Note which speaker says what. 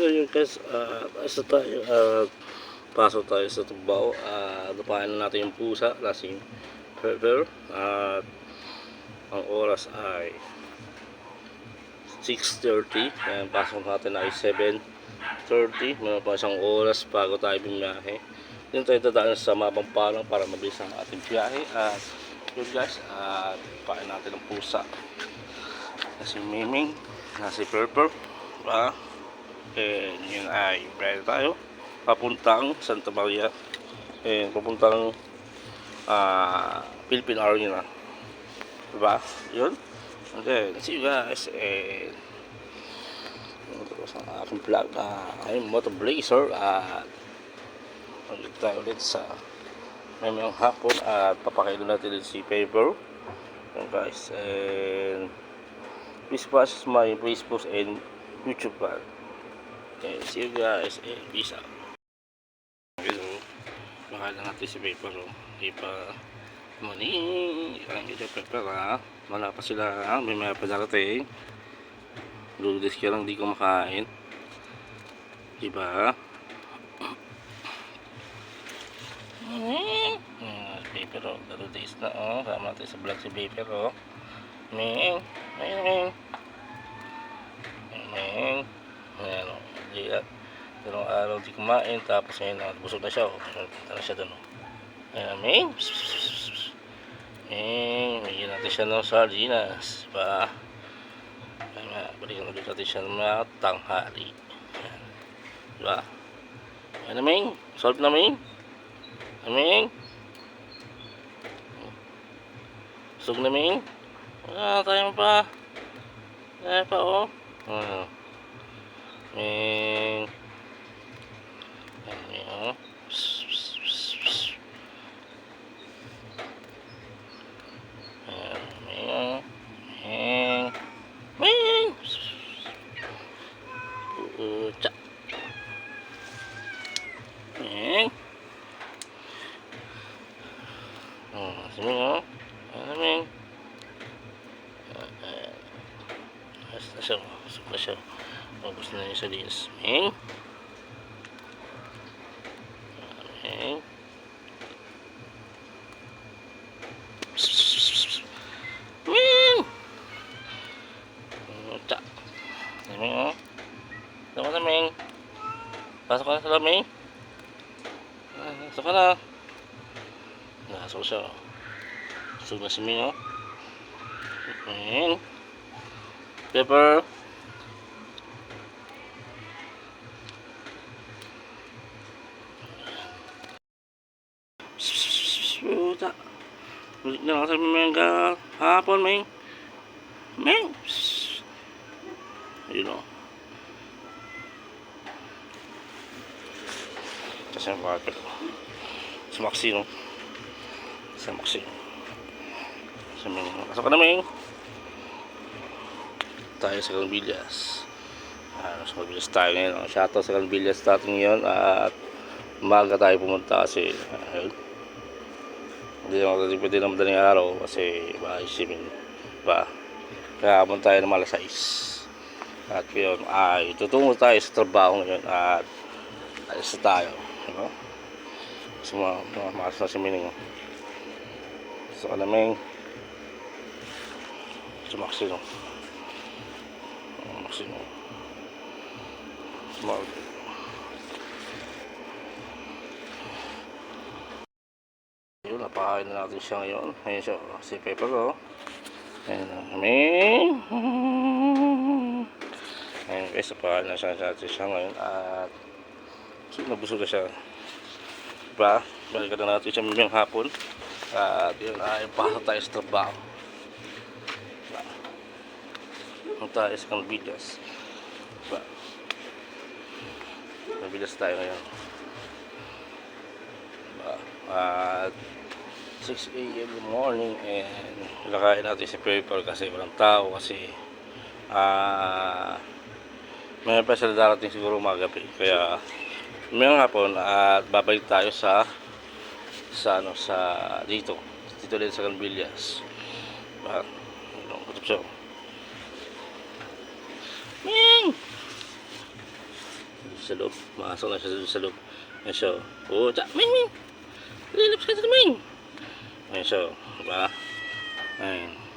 Speaker 1: Ngayon guys, uh, isa tayo, uh, pasok tayo sa tubaw. Uh, lupain na natin yung pusa, lasing pepper. At ang oras ay 6.30. Ayan, pasok natin ay 7.30. Meron pa isang oras bago tayo bumiyahe. Dito tayo dadaan sa Mabampalang para mabilis ang ating biyahe. At yun guys, at pain natin ang pusa. Na si Miming, na si Purple. Ah, And yun ay ready tayo. Papuntang Santa Maria. And papuntang ah Philippine Army na. Diba? Yun. And then, see you guys. And ito sa aking vlog. Uh, I'm Moto Blazer. At ulit tayo ulit sa mamayang hapon. At papakailo natin ulit si Paper. Yun guys. And please watch my Facebook and YouTube channel. Okay, see you guys and peace out. Hello. Baka lang natin si Paper. Oh. Di pa Morning! Ang ito Paper ha. Wala pa sila ha. May mga padarating. Lulis ka lang di kumakain. Diba? Ah, Paper oh. Lalo days na oh. Sama natin sa vlog si Paper oh. Ming! Ming! Ming! Ming! Ayan o. Di, ah, dalawang araw di kumain. Tapos ngayon na busog na siya o. Punta na siya doon o. Ayan, Ming. Ming. Bigyan natin siya ng sardinas. Diba? Ayan. Balikan ulit natin siya ng mga tanghali. Ayan. Diba? Ayan Ming. Solve na Ming. Ming. Busog na Ming. Wala tayo pa. Wala pa o. Ming. Ayan o. Ayan, Ming. Ming. Ming. Pucha. Ming. Oh, si Ming o. Ayan, Ming. Ayan. Ayos na siya. Busog na siya. Tapos na yung salinas. Ming. Ming. Ming. Mucha. Ming, oh. Saan ka? Pasok ka na sa loob, Ming? Ah, Pasok ka na. Nakasok siya, oh. Busog na si Ming, oh. Ming. Pepper. Puta. Balik na lang sa mga hapon, Ming. Ming. Ayun o. Kasi ang bakit. Sa Maxi, no? Sa Maxi. Sa Ming. Pasok ka na, Ming. Tayo sa Calvillas. Ano, sa Calvillas tayo ngayon. Shoutout sa Calvillas natin ngayon. At umaga tayo pumunta kasi ayun. Hindi naman natin pwede na madaling araw kasi bahay simin pa. Kaya pumunta tayo ng malas 6. At yun ay tutungo tayo sa trabaho ngayon at alis tayo. Ano? Sa mga, mga makas na simining. Sa kalaming sa Maxino. Maxino. Smart. Yun, napakain na natin siya ngayon. Ayun siya, oh, si Pepper, oh. Ayun, oh. Amin. Ayun, guys, napakain na siya natin siya ngayon. At, so, nabusog na siya. Diba? Balikan na natin siya mamayang hapon. At, yun, ay, pasok tayo sa trabaho. Diba? Ang tayo sa Canvillas. Diba? Canvillas tayo ngayon. Diba? At 6 a.m. in the morning and lakain natin si paper kasi walang tao kasi ah may pa sila darating siguro magabi kaya may hapon at babalik tayo sa sa ano sa dito dito din sa Canvillas at ano kutub siya Ming sa loob. Makasok na siya sa loob. Ayan siya. Oh, tsa, Ming, Ming! Lilips ka dito, Ming! Ayan siya. Diba? Ayan.